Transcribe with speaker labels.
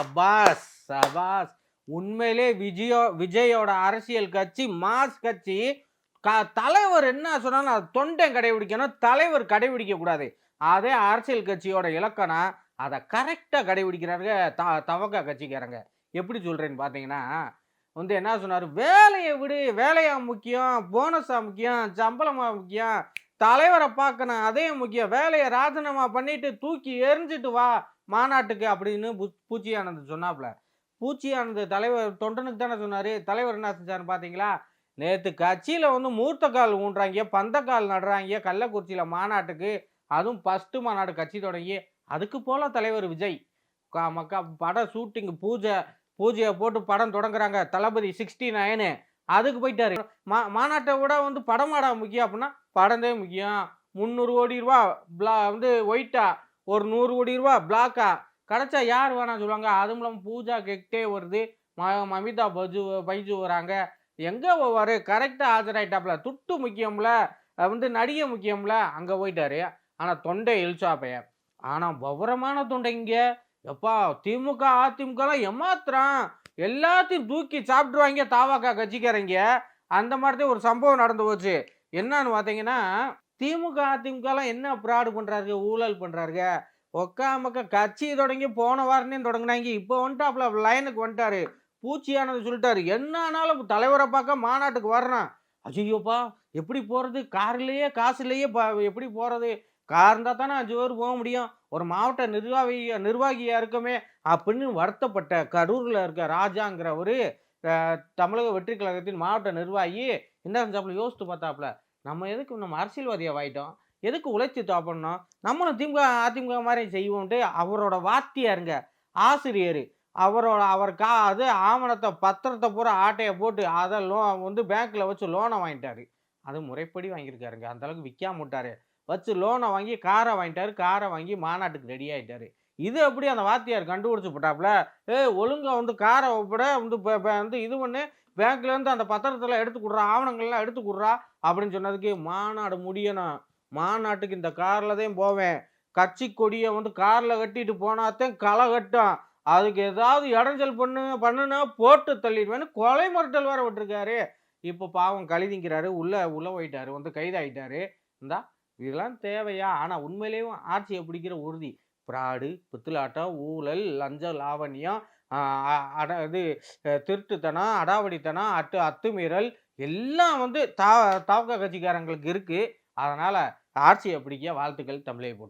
Speaker 1: சபாஸ் சபாஸ் உண்மையிலே விஜயோ விஜயோட அரசியல் கட்சி மாஸ் கட்சி க தலைவர் என்ன சொன்னாலும் அது தொண்டை கடைபிடிக்கணும் தலைவர் கடைபிடிக்க கூடாது அதே அரசியல் கட்சியோட இலக்கணம் அதை கரெக்டாக கடைபிடிக்கிறாருங்க த தவக்க கட்சிக்காரங்க. எப்படி சொல்கிறேன்னு பார்த்தீங்கன்னா வந்து என்ன சொன்னார்? வேலையை விடு வேலையாக முக்கியம் போனஸாக முக்கியம் சம்பளமாக முக்கியம் தலைவரை பார்க்கணும். அதே முக்கியம். வேலையை ராஜினாமா பண்ணிட்டு தூக்கி எரிஞ்சிட்டு வா மாநாட்டுக்கு அப்படின்னு பூ பூச்சி சொன்னாப்புல. சொன்னாப்ல தலைவர் தொண்டனுக்கு தானே சொன்னார். தலைவர் என்ன செஞ்சாருன்னு பார்த்தீங்களா நேற்று கட்சியில் வந்து மூர்த்த கால் ஊன்றாங்க பந்தக்கால் நடுறாங்க கள்ளக்குறிச்சியில் மாநாட்டுக்கு. அதுவும் ஃபஸ்ட்டு மாநாடு கட்சி தொடங்கி அதுக்கு போல தலைவர் விஜய். கா- மக்கா படம் ஷூட்டிங் பூஜை பூஜையை போட்டு படம் தொடங்குறாங்க. தளபதி சிக்ஸ்டி நைனு அதுக்கு போயிட்டாரு. மா மாநாட்டை விட வந்து படமாடா முக்கியம் அப்படின்னா படந்தே முக்கியம். முந்நூறு கோடி ரூபா பிளா வந்து ஒயிட்டா? ஒரு நூறு கோடி ரூபா பிளாக்கா? கிடைச்சா யார் வேணாம் சொல்லுவாங்க. அதுவும் இல்லாமல் பூஜா கெக்டே வருது. ம மமிதா பஜு பைஜு வராங்க. எங்கே போவார்? கரெக்டாக ஆஜராயிட்டாப்ல. துட்டு முக்கியம்ல. வந்து நடிகை முக்கியம்ல. அங்கே போயிட்டாரு. ஆனால் தொண்டை எழுச்சாப்பைய. ஆனால் பவரமான தொண்டை இங்கே. எப்பா திமுக அதிமுகலாம் ஏமாத்துறான். எல்லாத்தையும் தூக்கி சாப்பிட்ருவாங்க தாவாக்கா கட்சிக்காரங்க. அந்த மாதிரி ஒரு சம்பவம் நடந்து போச்சு. என்னன்னு பார்த்தீங்கன்னா திமுக அதிமுகலாம் என்ன ப்ராடு பண்ணுறாருங்க ஊழல் பண்ணுறாருங்க ஒக்காமக்க கட்சி தொடங்கி போன வாரனே தொடங்கினாங்க. இப்போ வந்துட்டாப்ல லைனுக்கு வந்துட்டாரு. பூச்சியானது சொல்லிட்டாரு. என்ன ஆனாலும் தலைவரை பார்க்க மாநாட்டுக்கு வரணும் அஜய்யோப்பா எப்படி போகிறது கார்லேயே காசுலேயே ப எப்படி போகிறது கார் இருந்தால் தானே அஞ்சு பேர் போக முடியும். ஒரு மாவட்ட நிர்வாகி நிர்வாகியாக இருக்கமே அப்படின்னு வருத்தப்பட்ட கரூரில் இருக்க ராஜாங்கிறவர் தமிழக வெற்றி கழகத்தின் மாவட்ட நிர்வாகி என்ன செஞ்சாப்புல யோசித்து பார்த்தாப்புல நம்ம எதுக்கு நம்ம அரசியல்வாதியாக ஆகிட்டோம் எதுக்கு உழைச்சி தாப்படணும் நம்மளும் திமுக அதிமுக மாதிரி செய்வோம்ட்டு அவரோட வாத்தியாருங்க ஆசிரியர். அவரோட அவர் கா அது ஆவணத்தை பத்திரத்தை பூரா ஆட்டையை போட்டு அதை லோ வந்து பேங்க்கில் வச்சு லோனை வாங்கிட்டாரு. அது முறைப்படி வாங்கியிருக்காருங்க. அந்தளவுக்கு விற்காம விட்டார். வச்சு லோனை வாங்கி காரை வாங்கிட்டாரு. காரை வாங்கி மாநாட்டுக்கு ரெடி ஆகிட்டாரு இது எப்படி அந்த வாத்தியார் கண்டுபிடிச்சு போட்டாப்புல ஏ ஒழுங்கா வந்து காரை விட வந்து இப்போ வந்து இது பண்ணு பேங்க்லேருந்து அந்த பத்திரத்தெல்லாம் எடுத்து கொடுறா ஆவணங்கள்லாம் எடுத்து கொடுறா அப்படின்னு சொன்னதுக்கு மாநாடு முடியணும். மாநாட்டுக்கு இந்த காரில் தான் போவேன். கட்சி கொடியை வந்து காரில் கட்டிட்டு போனாத்தான் களை கட்டும். அதுக்கு ஏதாவது இடைஞ்சல் பண்ணு பண்ணுனா போட்டு தள்ளிடுவேன்னு கொலை மிரட்டல் வேற விட்டுருக்காரு. இப்போ பாவம் கழுதிங்கிறாரு உள்ளே உள்ள போயிட்டாரு வந்து கைதாகிட்டாரு இந்தா இதெல்லாம் தேவையா? ஆனால் உண்மையிலேயும் ஆட்சியை பிடிக்கிற உறுதி. பிராடு பித்துலாட்டம் ஊழல் லஞ்ச லாவண்யம் அட இது திருட்டுத்தனம் அடாவடித்தனம் அட்டு அத்துமீறல் எல்லாம் வந்து தா தாவக கட்சிக்காரங்களுக்கு இருக்குது அதனால் ஆட்சியை பிடிக்க வாழ்த்துக்கள் தமிழை போட்டு